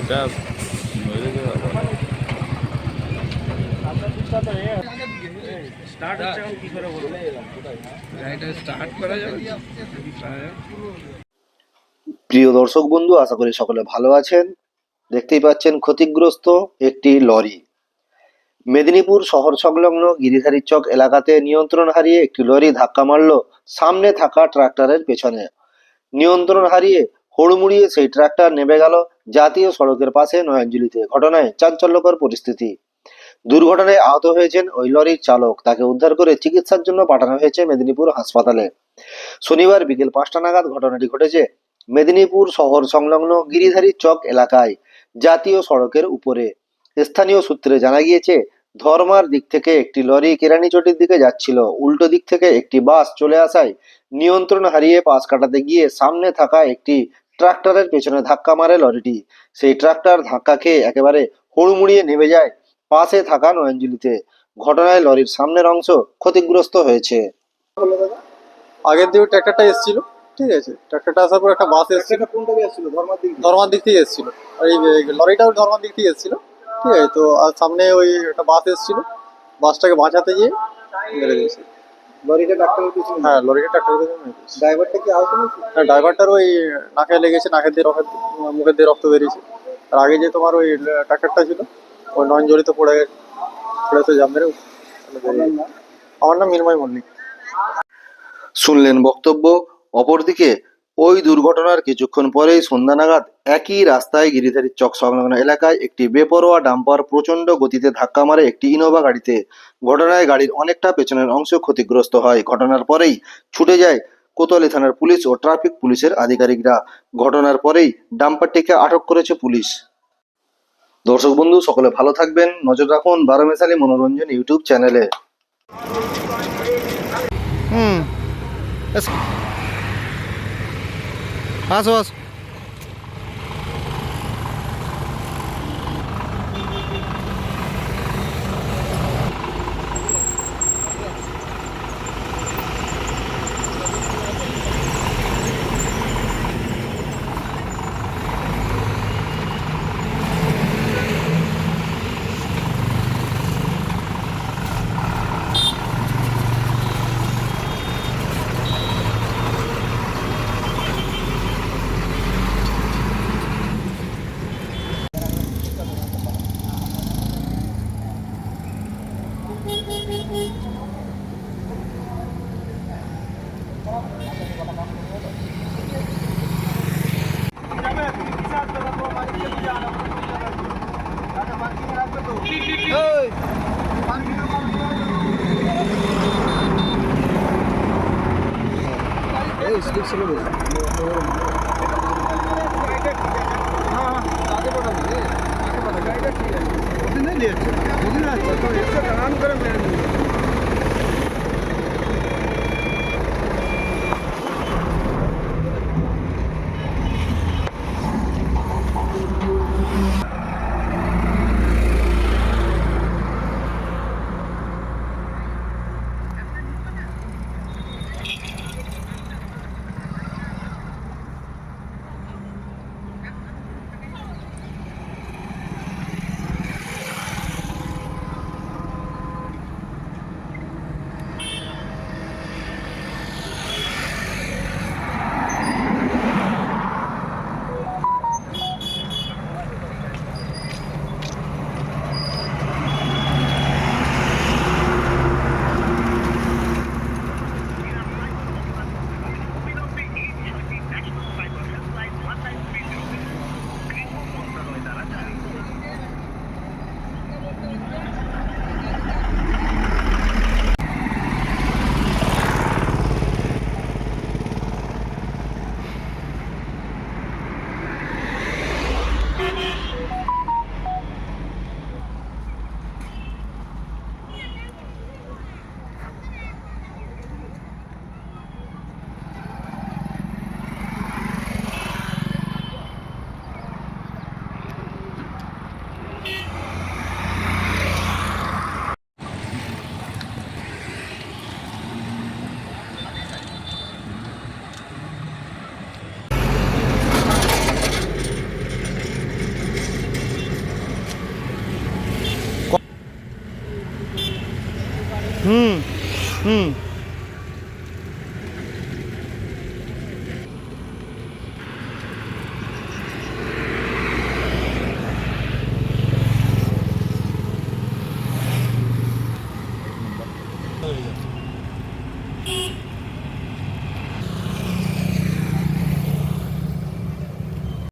এটা মেরে দেওয়া ভালো। গাড়িটা স্টার্ট করা যাবে প্রিয় দর্শক বন্ধু আশা করি সকলে ভালো আছেন। দেখতেই পাচ্ছেন ক্ষতিগ্রস্ত একটি লরি। মেদিনীপুর শহর সংলগ্ন গিরিধারী চক এলাকাতে নিয়ন্ত্রণ হারিয়ে একটি লরি ধাক্কা মারল। সামনে থাকা ট্রাক্টরের পেছনে নিয়ন্ত্রণ হারিয়ে হুড়মুড়িয়ে সেই ট্রাক্টর নেমে গেল। জাতীয় সড়কের পাশে নয়াঞ্জলিতে ঘটনায় চাঞ্চল্যকর পরিস্থিতি। দুর্ঘটনায় আহত হয়েছেন ওই লরির চালক। তাকে উদ্ধার করে চিকিৎসার জন্য পাঠানো হয়েছে মেদিনীপুর হাসপাতালে। শনিবার বিকেল পাঁচটা নাগাদ ঘটনাটি ঘটেছে মেদিনীপুর শহর সংলগ্ন গিরিধারী চক এলাকায় জাতীয় সড়কের উপরে। স্থানীয় সূত্রে জানা গিয়েছে, ধর্মার দিক থেকে একটি লরি কেরানীচটির দিকে যাচ্ছিল। উল্টো দিক থেকে একটি বাস চলে আসায় নিয়ন্ত্রণ হারিয়ে পাশ কাটাতে গিয়ে সামনে থাকা একটি ট্রাক্টরের পেছনে ধাক্কা মারে লরিটি। সেই ট্রাক্টর ধাক্কা খেয়ে একেবারে হুড়মুড়িয়ে নেমে যায় পাশে থাকা নয়ঞ্জলিতে ঘটনায় লরির সামনের অংশ ক্ষতিগ্রস্ত হয়েছে। আগের দিকে ট্র্যাক্টরটা এসেছিল ঠিক আছে? ট্র্যাক্টরটা আসার পর একটা বাস এসেছিল। ধর্মার দিক ধর্মার দিক থেকে এসেছিল। আর এই লরিটাও ধর্মার দিক থেকে এসেছিল ঠিক আছে? তো আর সামনে ওই একটা বাস এসেছিল বাসটাকে বাঁচাতে গিয়ে মেরে দিয়েছে। লরিটা ডাক্তারের পিছনে হ্যাঁ লরিটা ড্রাইভারটা কি আহত হয়েছে? হ্যাঁ ড্রাইভারটার ওই নাকে লেগেছে নাকের দিয়ে রক্ত মুখের দিয়ে রক্ত বেরিয়েছে। আর আগে যে তোমার ওই ট্রাক্টরটা ছিল ওই নয়ন জড়িত পড়ে গেছে পড়েছে জাম মেরে আমার নাম মিনময় মল্লিক। শুনলেন বক্তব্য অপরদিকে ওই দুর্ঘটনার কিছুক্ষণ পরেই সন্ধ্যা নাগাদ একই রাস্তায় গিরিধারী চক সংলগ্ন এলাকায় একটি বেপরোয়া ডাম্পার প্রচণ্ড গতিতে ধাক্কা মারে একটি ইনোভা গাড়িতে। ঘটনায় গাড়ির অনেকটা পেছনের অংশ ক্ষতিগ্রস্ত হয়। ঘটনার পরেই ছুটে যায় কোতোয়ালি থানার পুলিশ ও ট্রাফিক পুলিশের আধিকারিকরা। ঘটনার পরেই ডাম্পারটিকে আটক করেছে পুলিশ। দর্শক বন্ধু, সকলে ভালো থাকবেন। নজর রাখুন বারোমেশালী মনোরঞ্জন ইউটিউব চ্যানেলে। হুম। আসো আসো పొద్దున్నే చేయొచ్చు పొద్దున అనుకరం లేదు হুম হুম